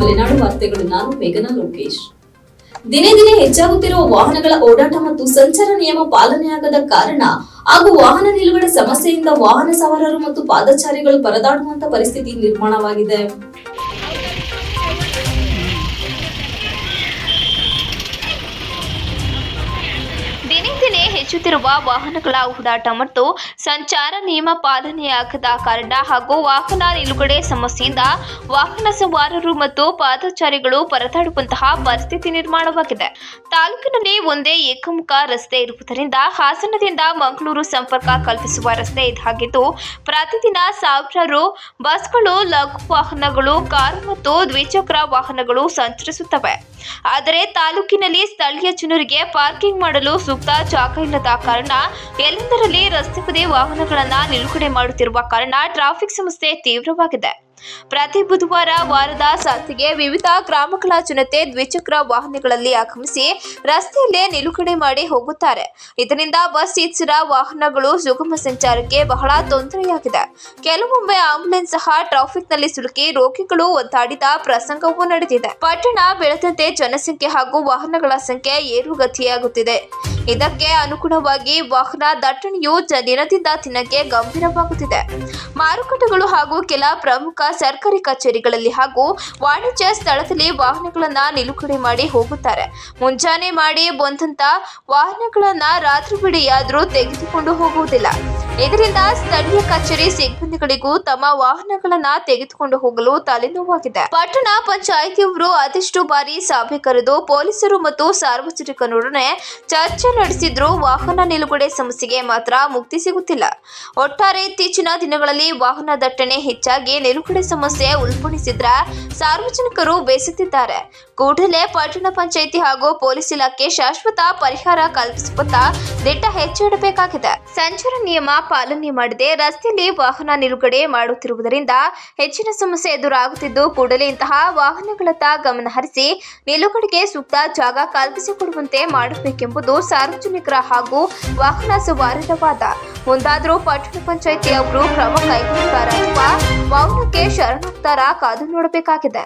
ಮಲೆನಾಡು ನಾನು, ಮೇಘನಾ ಲೋಕೇಶ್. ದಿನೇ ದಿನೇ ಹೆಚ್ಚಾಗುತ್ತಿರುವ ವಾಹನಗಳ ಓಡಾಟ ಮತ್ತು ಸಂಚಾರ ನಿಯಮ ಪಾಲನೆಯಾಗದ ಕಾರಣ ಹಾಗೂ ವಾಹನ ನಿಲುಗಡೆ ಸಮಸ್ಯೆಯಿಂದ ವಾಹನ ಸವಾರರು ಮತ್ತು ಪಾದಚಾರಿಗಳು ಪರದಾಡುವಂತ ಪರಿಸ್ಥಿತಿ ನಿರ್ಮಾಣವಾಗಿದೆ. ಹೆಚ್ಚುತ್ತಿರುವ ವಾಹನಗಳ ಓಡಾಟ ಮತ್ತು ಸಂಚಾರ ನಿಯಮ ಪಾಲನೆಯಾಗದ ಕಾರಣ ಹಾಗೂ ವಾಹನ ನಿಲುಗಡೆ ಸಮಸ್ಯೆಯಿಂದ ವಾಹನ ಸವಾರರು ಮತ್ತು ಪಾದಚಾರಿಗಳು ಪರದಾಡುವಂತಹ ಪರಿಸ್ಥಿತಿ ನಿರ್ಮಾಣವಾಗಿದೆ. ತಾಲೂಕಿನಲ್ಲಿ ಒಂದೇ ಏಕಮುಖ ರಸ್ತೆ ಇರುವುದರಿಂದ ಹಾಸನದಿಂದ ಮಂಗಳೂರು ಸಂಪರ್ಕ ಕಲ್ಪಿಸುವ ರಸ್ತೆ ಇದಾಗಿದ್ದು, ಪ್ರತಿದಿನ ಸಾವಿರಾರು ಬಸ್ಗಳು, ಲಘು ವಾಹನಗಳು, ಕಾರು ಮತ್ತು ದ್ವಿಚಕ್ರ ವಾಹನಗಳು ಸಂಚರಿಸುತ್ತವೆ. ಆದರೆ ತಾಲೂಕಿನಲ್ಲಿ ಸ್ಥಳೀಯ ಜನರಿಗೆ ಪಾರ್ಕಿಂಗ್ ಮಾಡಲು ಸೂಕ್ತ ಜಾಗ ಇಲ್ಲದ ಕಾರಣ ಎಲ್ಲೆಂದರಲ್ಲಿ ರಸ್ತೆ ಬದಿ ವಾಹನಗಳನ್ನ ನಿಲುಗಡೆ ಮಾಡುತ್ತಿರುವ ಕಾರಣ ಟ್ರಾಫಿಕ್ ಸಮಸ್ಯೆ ತೀವ್ರವಾಗಿದೆ. ಪ್ರತಿ ಬುಧವಾರ ವಾರದ ಸಂತೆಗೆ ವಿವಿಧ ಗ್ರಾಮಗಳ ಜನತೆ ದ್ವಿಚಕ್ರ ವಾಹನಗಳಲ್ಲಿ ಆಗಮಿಸಿ ರಸ್ತೆಯಲ್ಲೇ ನಿಲುಗಡೆ ಮಾಡಿ ಹೋಗುತ್ತಾರೆ. ಇದರಿಂದ ಬಸ್ ಇತರ ವಾಹನಗಳು ಸುಗಮ ಸಂಚಾರಕ್ಕೆ ಬಹಳ ತೊಂದರೆಯಾಗಿದೆ. ಕೆಲವೊಮ್ಮೆ ಆಂಬುಲೆನ್ಸ್ ಸಹ ಟ್ರಾಫಿಕ್ನಲ್ಲಿ ಸಿಲುಕಿ ರೋಗಿಗಳು ಒದ್ದಾಡಿದ ಪ್ರಸಂಗವೂ ನಡೆದಿದೆ. ಪಟ್ಟಣ ಬೆಳೆದಂತೆ ಜನಸಂಖ್ಯೆ ಹಾಗೂ ವಾಹನಗಳ ಸಂಖ್ಯೆ ಏರುಗತಿಯಾಗುತ್ತಿದೆ. ಇದಕ್ಕೆ ಅನುಗುಣವಾಗಿ ವಾಹನ ದಟ್ಟಣೆಯು ದಿನದಿಂದ ದಿನಕ್ಕೆ ಗಂಭೀರವಾಗುತ್ತಿದೆ. ಮಾರುಕಟ್ಟೆಗಳು ಹಾಗೂ ಕೆಲ ಪ್ರಮುಖ ಸರ್ಕಾರಿ ಕಚೇರಿಗಳಲ್ಲಿ ಹಾಗೂ ವಾಣಿಜ್ಯ ಸ್ಥಳದಲ್ಲಿ ವಾಹನಗಳನ್ನ ನಿಲುಗಡೆ ಮಾಡಿ ಹೋಗುತ್ತಾರೆ. ಮುಂಜಾನೆ ಮಾಡಿ ಬಂದಂತ ವಾಹನಗಳನ್ನ ರಾತ್ರಿ ಬಿಡಿಯಾದ್ರೂ ತೆಗೆದುಕೊಂಡು ಹೋಗುವುದಿಲ್ಲ. ಇದರಿಂದ ಸ್ಥಳೀಯ ಕಚೇರಿ ಸಿಬ್ಬಂದಿಗಳಿಗೂ ತಮ್ಮ ವಾಹನಗಳನ್ನ ತೆಗೆದುಕೊಂಡು ಹೋಗಲು ತಲೆನೋವಾಗಿದೆ. ಪಟ್ಟಣ ಪಂಚಾಯಿತಿಯವರು ಅದೆಷ್ಟು ಬಾರಿ ಸಭೆ ಕರೆದು ಪೊಲೀಸರು ಮತ್ತು ಸಾರ್ವಜನಿಕರೊಡನೆ ಚರ್ಚೆ ನಡೆಸಿದ್ರು ವಾಹನ ನಿಲುಗಡೆ ಸಮಸ್ಯೆಗೆ ಮಾತ್ರ ಮುಕ್ತಿ ಸಿಗುತ್ತಿಲ್ಲ. ಒಟ್ಟಾರೆ ಇತ್ತೀಚಿನ ದಿನಗಳಲ್ಲಿ ವಾಹನ ದಟ್ಟಣೆ ಹೆಚ್ಚಾಗಿ ನಿಲುಗಡೆ ಸಮಸ್ಯೆ ಉಲ್ಬಣಿಸಿದ್ರ ಸಾರ್ವಜನಿಕರು ಬೇಸತ್ತಿದ್ದಾರೆ. ಕೂಡಲೇ ಪಟ್ಟಣ ಪಂಚಾಯಿತಿ ಹಾಗೂ ಪೊಲೀಸ್ ಇಲಾಖೆ ಶಾಶ್ವತ ಪರಿಹಾರ ಕಲ್ಪಿಸುವತ್ತ ದಿಟ್ಟ ಹೆಜ್ಜೆ ಸಂಚಾರ ನಿಯಮ ಪಾಲನೆ ಮಾಡದೆ. ರಸ್ತೆಯಲ್ಲಿ ವಾಹನ ನಿಲುಗಡೆ ಮಾಡುತ್ತಿರುವುದರಿಂದ ಹೆಚ್ಚಿನ ಸಮಸ್ಯೆ ಎದುರಾಗುತ್ತಿದ್ದು, ಕೂಡಲೇ ಇಂತಹ ವಾಹನಗಳತ್ತ ಗಮನ ಹರಿಸಿ ನಿಲುಗಡೆಗೆ ಸೂಕ್ತ ಜಾಗ ಕಲ್ಪಿಸಿಕೊಡುವಂತೆ ಮಾಡಬೇಕೆಂಬುದು ಸಾರ್ವಜನಿಕರ ಹಾಗೂ ವಾಹನ ಸವಾರರ ವಾದ ಮುಂದಾದರೂ ಪಟ್ಟಣ ಪಂಚಾಯಿತಿ ಅವರು ಕ್ರಮ ಕೈಗೊಳ್ಳುತ್ತಾರೆ ಅಥವಾ ಮೌನಕ್ಕೆ ಶರಣಾಗ್ತಾರ ಕಾದು ನೋಡಬೇಕಾಗಿದೆ.